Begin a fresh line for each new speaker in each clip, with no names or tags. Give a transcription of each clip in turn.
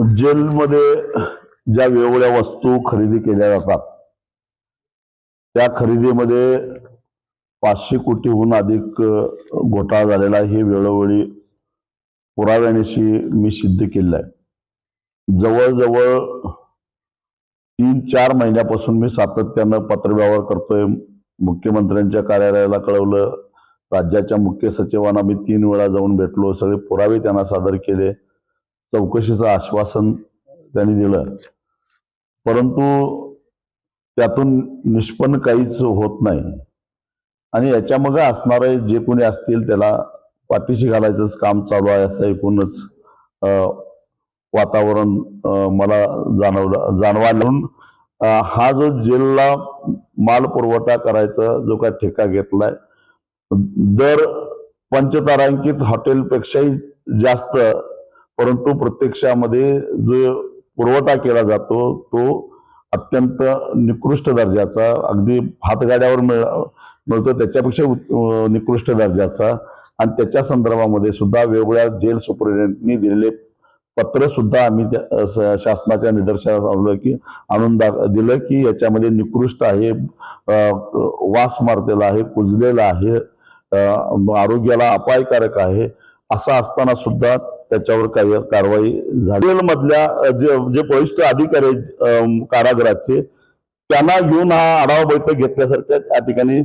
जेलमध्ये ज्या वेगवेगळ्या वस्तू खरेदी केल्या जातात त्या खरेदीमध्ये पाचशे कोटीहून अधिक घोटाळा झालेला हे वेळोवेळी पुराव्यानेशी मी सिद्ध केलेलं आहे. जवळजवळ तीन चार महिन्यापासून मी सातत्यानं पत्रव्यवहार करतोय. मुख्यमंत्र्यांच्या कार्यालयाला कळवलं. राज्याच्या मुख्य सचिवांना मी तीन वेळा जाऊन भेटलो. सगळे पुरावे त्यांना सादर केले. चौकशीचं आश्वासन त्यांनी दिलं. परंतु त्यातून निष्पन्न काहीच होत नाही. आणि याच्या असणारे जे कोणी असतील त्याला पाठीशी घालायचंच काम चालू आहे असं एकूणच वातावरण मला जाणवलं जाणवायला. हा जो जेलला माल पुरवठा करायचा जो काय ठेका घेतलाय दर पंचतारांकित हॉटेलपेक्षाही जास्त परंतु प्रत्यक्षामध्ये जो पुरवठा केला जातो तो अत्यंत निकृष्ट दर्जाचा अगदी हातगाड्यावर मिळ मिळतो त्याच्यापेक्षा उत- निकृष्ट दर्जाचा. आणि त्याच्या संदर्भामध्ये सुद्धा वेगवेगळ्या जेल सुपरिटेंडंटनी दिलेले पत्र सुद्धा आम्ही त्या शासनाच्या निदर्शनास आणलं की आणून दाख दिलं की याच्यामध्ये निकृष्ट आहे वास मारलेला आहे कुजलेला आहे आरोग्याला अपायकारक आहे असं असताना सुद्धा त्याच्यावर काही कारवाई झाली. मधल्या जे जे वरिष्ठ अधिकारी आहेत, कारागृहाचे त्यांना घेऊन हा आढावा बैठक घेतल्यासारख्या त्या ठिकाणी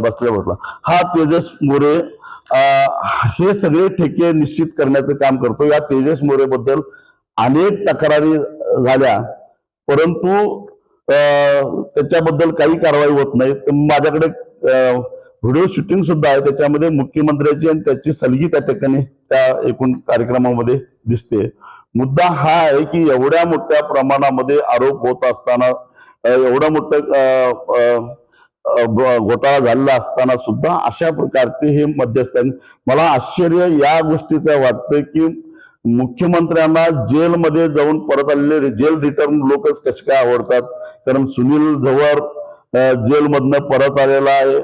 बसल्या बसला. हा तेजस मोरे हे सगळे ठेके निश्चित करण्याचं काम करतो. या तेजस मोरे बद्दल अनेक तक्रारी झाल्या परंतु त्याच्याबद्दल काही कारवाई होत नाही. माझ्याकडे व्हिडिओ शूटिंग सुद्धा आहे त्याच्यामध्ये मुख्यमंत्र्याची आणि त्याची सलगी त्या ठिकाणी त्या एकूण कार्यक्रमामध्ये दिसते. मुद्दा हा आहे की एवढ्या मोठ्या प्रमाणामध्ये आरोप होत असताना एवढा मोठा घोटाळा झालेला असताना सुद्धा अशा प्रकारचे हे मध्यस्थ मला आश्चर्य या गोष्टीचं वाटतं की मुख्यमंत्र्यांना जेलमध्ये जाऊन परत आलेले जेल रिटर्न लोकच कसे काय आवडतात? कारण सुनील झवर जेलमधनं परत आलेला आहे.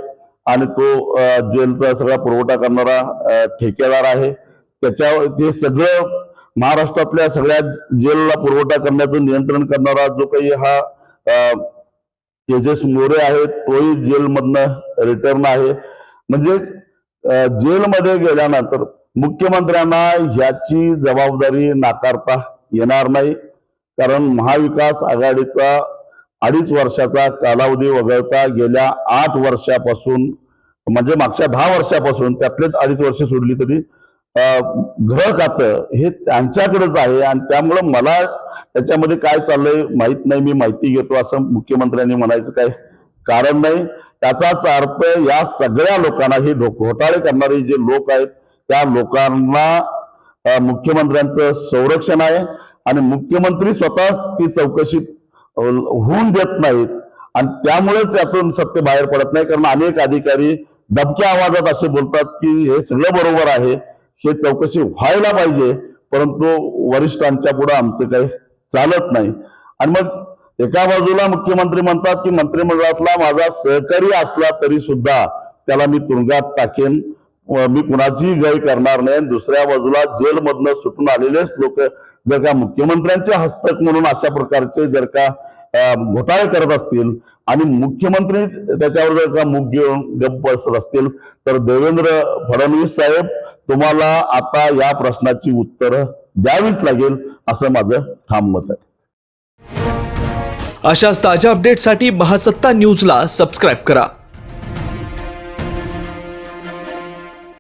आणि तो जेलचा सगळा पुरवठा करणारा ठेकेदार आहे. त्याच्यावर ते सगळं महाराष्ट्रातल्या सगळ्या जेलला पुरवठा करण्याचं नियंत्रण करणारा जो काही हा तेजस मोरे आहे तोही जेलमधनं रिटर्न आहे. म्हणजे जेलमध्ये गेल्यानंतर मुख्यमंत्र्यांना ह्याची जबाबदारी नाकारता येणार नाही. कारण महाविकास आघाडीचा अडीच वर्षाचा कालावधी वगळता गेल्या आठ वर्षापासून म्हणजे मागच्या दहा वर्षापासून त्यातलेच अडीच वर्ष सोडली तरी घर खातं हे त्यांच्याकडेच आहे आणि त्यामुळं मला त्याच्यामध्ये काय चाललंय माहीत नाही मी माहिती घेतो असं मुख्यमंत्र्यांनी म्हणायचं काय कारण नाही. त्याचाच अर्थ या सगळ्या लोकांना हे घोटाळे करणारे जे लोक आहेत त्या लोकांना मुख्यमंत्र्यांचं संरक्षण आहे आणि मुख्यमंत्री स्वतःच ती चौकशी होऊन देत नाहीत. आणि त्यामुळेच यातून सत्य बाहेर पडत नाही. कारण अनेक अधिकारी दबक्या आवाजात असे बोलतात की हे सगळं बरोबर आहे. हे चौकशी व्हायला पाहिजे. परंतु वरिष्ठांच्या पुढे आमचं काही चालत नाही. आणि मग एका बाजूला मुख्यमंत्री म्हणतात की मंत्रिमंडळातला माझा सहकारी असला तरी सुद्धा त्याला मी तुरुंगात टाकेन. मी कुणाचीही गय करणार नाही. दुसऱ्या बाजूला जेलमधनं सुटून आलेलेच लोक जर का मुख्यमंत्र्यांचे हस्तक म्हणून अशा प्रकारचे जर का घोटाळे करत असतील आणि मुख्यमंत्री त्याच्यावर जर का मुख घेऊन गप्प बसत असतील तर देवेंद्र फडणवीस साहेब तुम्हाला आता या प्रश्नाची उत्तरं द्यावीच लागेल असं माझं ठाम मत आहे.
अशाच ताज्या अपडेटसाठी महासत्ता न्यूजला सबस्क्राईब करा.